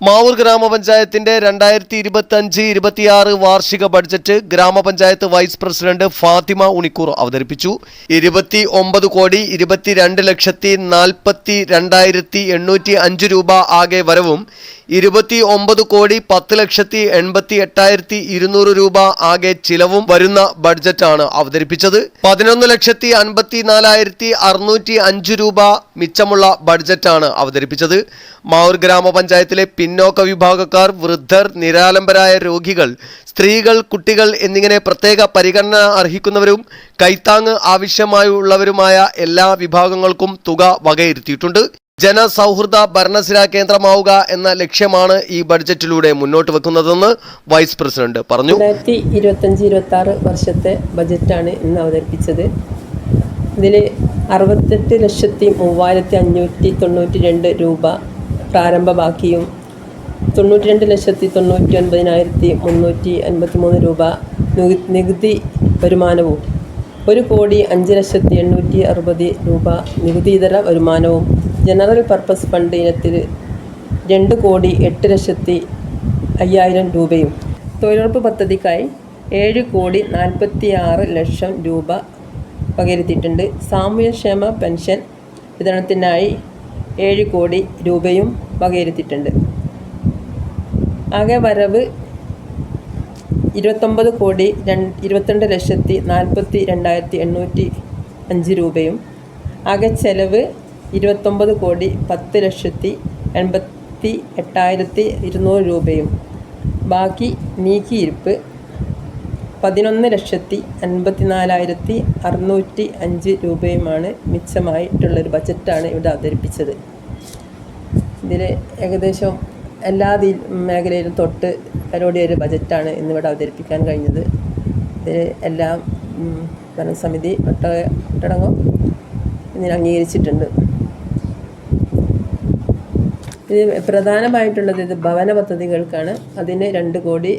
മാവൂർ ഗ്രാമപഞ്ചായത്തിന്റെ രണ്ടായിരത്തി ഇരുപത്തി അഞ്ച് ഇരുപത്തിയാറ് വാർഷിക ബഡ്ജറ്റ് ഗ്രാമപഞ്ചായത്ത് വൈസ് പ്രസിഡന്റ് ഫാത്തിമ ഉണിക്കൂർ അവതരിപ്പിച്ചു. ഇരുപത്തി ഒമ്പത് കോടി ഇരുപത്തിരണ്ട് ലക്ഷത്തി നാൽപ്പത്തി രണ്ടായിരത്തി എണ്ണൂറ്റി അഞ്ച് രൂപ ആകെ വരവും ഇരുപത്തി ഒമ്പത് കോടി പത്ത് ലക്ഷത്തി എൺപത്തി എട്ടായിരത്തി ഇരുന്നൂറ് രൂപ ആകെ ചിലവും വരുന്ന ബഡ്ജറ്റാണ് അവതരിപ്പിച്ചത്. പതിനൊന്ന് ലക്ഷത്തി അൻപത്തി നാലായിരത്തി അറുന്നൂറ്റി അഞ്ച് രൂപ മിച്ചമുള്ള ബഡ്ജറ്റാണ് അവതരിപ്പിച്ചത്. മാവൂർ ഗ്രാമപഞ്ചായത്തിലെ പിന്നോക്ക വിഭാഗക്കാർ വൃദ്ധർ നിരാലംബരായ രോഗികൾ സ്ത്രീകൾ കുട്ടികൾ എന്നിങ്ങനെ പ്രത്യേക പരിഗണന അർഹിക്കുന്നവരും കൈത്താങ് ആവശ്യമായുള്ളവരുമായ എല്ലാ വിഭാഗങ്ങൾക്കും തുക വകയിരുത്തിയിട്ടുണ്ട്. ജനസൗഹൃദ ഭരണസിര കേന്ദ്രമാവുക എന്ന ലക്ഷ്യമാണ് ഈ ബഡ്ജറ്റിലൂടെ മുന്നോട്ട് വെക്കുന്നതെന്ന് വൈസ് പ്രസിഡന്റ് പറഞ്ഞു. രണ്ടായിരത്തി ഇരുപത്തഞ്ച് ഇരുപത്തി ആറ് വർഷത്തെ ബജറ്റാണ് ഇന്ന് അവതരിപ്പിച്ചത്. ഇതിൽ അറുപത്തെട്ട് ലക്ഷത്തി മൂവായിരത്തി അഞ്ഞൂറ്റി തൊണ്ണൂറ്റി രണ്ട് രൂപ പ്രാരംഭ ബാക്കിയും തൊണ്ണൂറ്റി രണ്ട് ലക്ഷത്തി തൊണ്ണൂറ്റി ഒൻപതിനായിരത്തി മുന്നൂറ്റി അൻപത്തി മൂന്ന് രൂപ നികു- നികുതി വരുമാനവും ഒരു കോടി അഞ്ച് ലക്ഷത്തി എണ്ണൂറ്റി അറുപത് രൂപ നികുതിയിതര വരുമാനവും ജനറൽ പർപ്പസ് ഫണ്ട് ഇനത്തിൽ രണ്ട് കോടി എട്ട് ലക്ഷത്തി അയ്യായിരം രൂപയും തൊഴിലുറപ്പ് പദ്ധതിക്കായി ഏഴ് കോടി നാൽപ്പത്തി ആറ് ലക്ഷം രൂപ പകരുത്തിയിട്ടുണ്ട്. സാമൂഹ്യക്ഷേമ പെൻഷൻ വിതരണത്തിനായി ഏഴ് കോടി രൂപയും വകയിരുത്തിയിട്ടുണ്ട് ആകെ വരവ് ഇരുപത്തൊമ്പത് കോടി രണ്ട് ഇരുപത്തിരണ്ട് ലക്ഷത്തി നാൽപ്പത്തി രണ്ടായിരത്തി എണ്ണൂറ്റി അഞ്ച് രൂപയും ആകെ ചെലവ് ഇരുപത്തൊമ്പത് കോടി പത്ത് ലക്ഷത്തി എൺപത്തി എട്ടായിരത്തി ഇരുന്നൂറ് രൂപയും. ബാക്കി നീക്കിയിരിപ്പ് പതിനൊന്ന് ലക്ഷത്തി അൻപത്തി നാലായിരത്തി അറുന്നൂറ്റി അഞ്ച് രൂപയുമാണ് മിച്ചമായിട്ടുള്ളൊരു ബജറ്റാണ് ഇവിടെ അവതരിപ്പിച്ചത്. ഇതിൽ ഏകദേശം എല്ലാ മേഖലയിലും തൊട്ട് കരോടിയ ഒരു ബജറ്റാണ് ഇന്നിവിടെ അവതരിപ്പിക്കാൻ കഴിഞ്ഞത്. ഇതിൽ എല്ലാം ഭരണസമിതി ഒട്ട ഒട്ടടങ്കം ഇതിന് അംഗീകരിച്ചിട്ടുണ്ട്. ഇത് പ്രധാനമായിട്ടുള്ളത് ഇത് ഭവന പദ്ധതികൾക്കാണ്. അതിന് രണ്ട് കോടി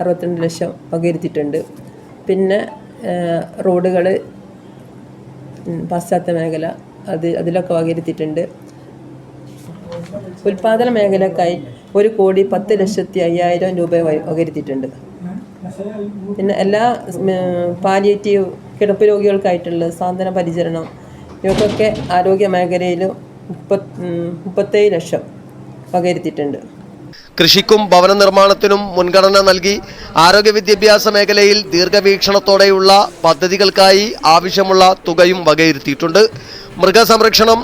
അറുപത്തിരണ്ട് ലക്ഷം വകയിരുത്തിയിട്ടുണ്ട് പിന്നെ റോഡുകൾ പാശ്ചാത്യ മേഖല അത് അതിലൊക്കെ വകയിരുത്തിയിട്ടുണ്ട് ഉൽപാദന മേഖലക്കായി ഒരു കോടി പത്ത് ലക്ഷത്തി അയ്യായിരം രൂപ വകരുത്തിയിട്ടുണ്ട് പിന്നെ എല്ലാ പാലിയേറ്റീവ് കിടപ്പ് രോഗികൾക്കായിട്ടുള്ള സാന്ത്വന പരിചരണം ഇവക്കൊക്കെ ആരോഗ്യ മേഖലയിൽ മുപ്പത് മുപ്പത്തേഴ് ലക്ഷം വകരുത്തിയിട്ടുണ്ട് കൃഷിക്കും ഭവന നിർമ്മാണത്തിനും മുൻഗണന നൽകി ആരോഗ്യ വിദ്യാഭ്യാസ മേഖലയിൽ ദീർഘവീക്ഷണത്തോടെയുള്ള പദ്ധതികൾക്കായി ആവശ്യമുള്ള തുകയും വകയിരുത്തിയിട്ടുണ്ട്. മൃഗസംരക്ഷണം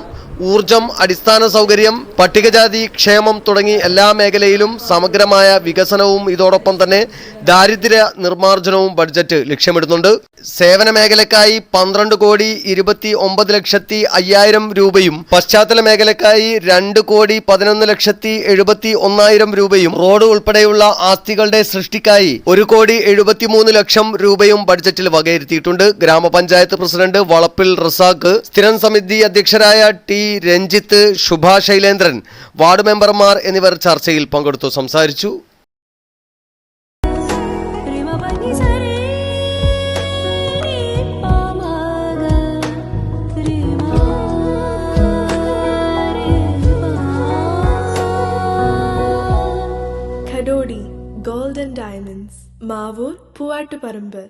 ഊർജം അടിസ്ഥാന സൗകര്യം പട്ടികജാതി ക്ഷേമം തുടങ്ങി എല്ലാ മേഖലയിലും സമഗ്രമായ വികസനവും ഇതോടൊപ്പം തന്നെ ദാരിദ്ര്യ നിർമ്മാർജനവും ബഡ്ജറ്റ് ലക്ഷ്യമിടുന്നുണ്ട്. സേവന മേഖലക്കായി പന്ത്രണ്ട് കോടി ഇരുപത്തി ഒമ്പത് ലക്ഷത്തി അയ്യായിരം രൂപയും പശ്ചാത്തല മേഖലക്കായി രണ്ട് കോടി പതിനൊന്ന് ലക്ഷത്തി എഴുപത്തി ഒന്നായിരം രൂപയും റോഡ് ഉൾപ്പെടെയുള്ള ആസ്തികളുടെ സൃഷ്ടിക്കായി ഒരു കോടി എഴുപത്തിമൂന്ന് ലക്ഷം രൂപയും ബഡ്ജറ്റിൽ വകയിരുത്തിയിട്ടുണ്ട്. ഗ്രാമപഞ്ചായത്ത് പ്രസിഡന്റ് വളപ്പിൽ റസാഖ് സ്ഥിരം സമിതി അധ്യക്ഷരായ ടി രഞ്ജിത്ത് ശുഭ ശൈലേന്ദ്രൻ വാർഡ് മെമ്പർമാർ എന്നിവർ ചർച്ചയിൽ പങ്കെടുത്തു സംസാരിച്ചു. Rima golden diamonds Mavoor ma ga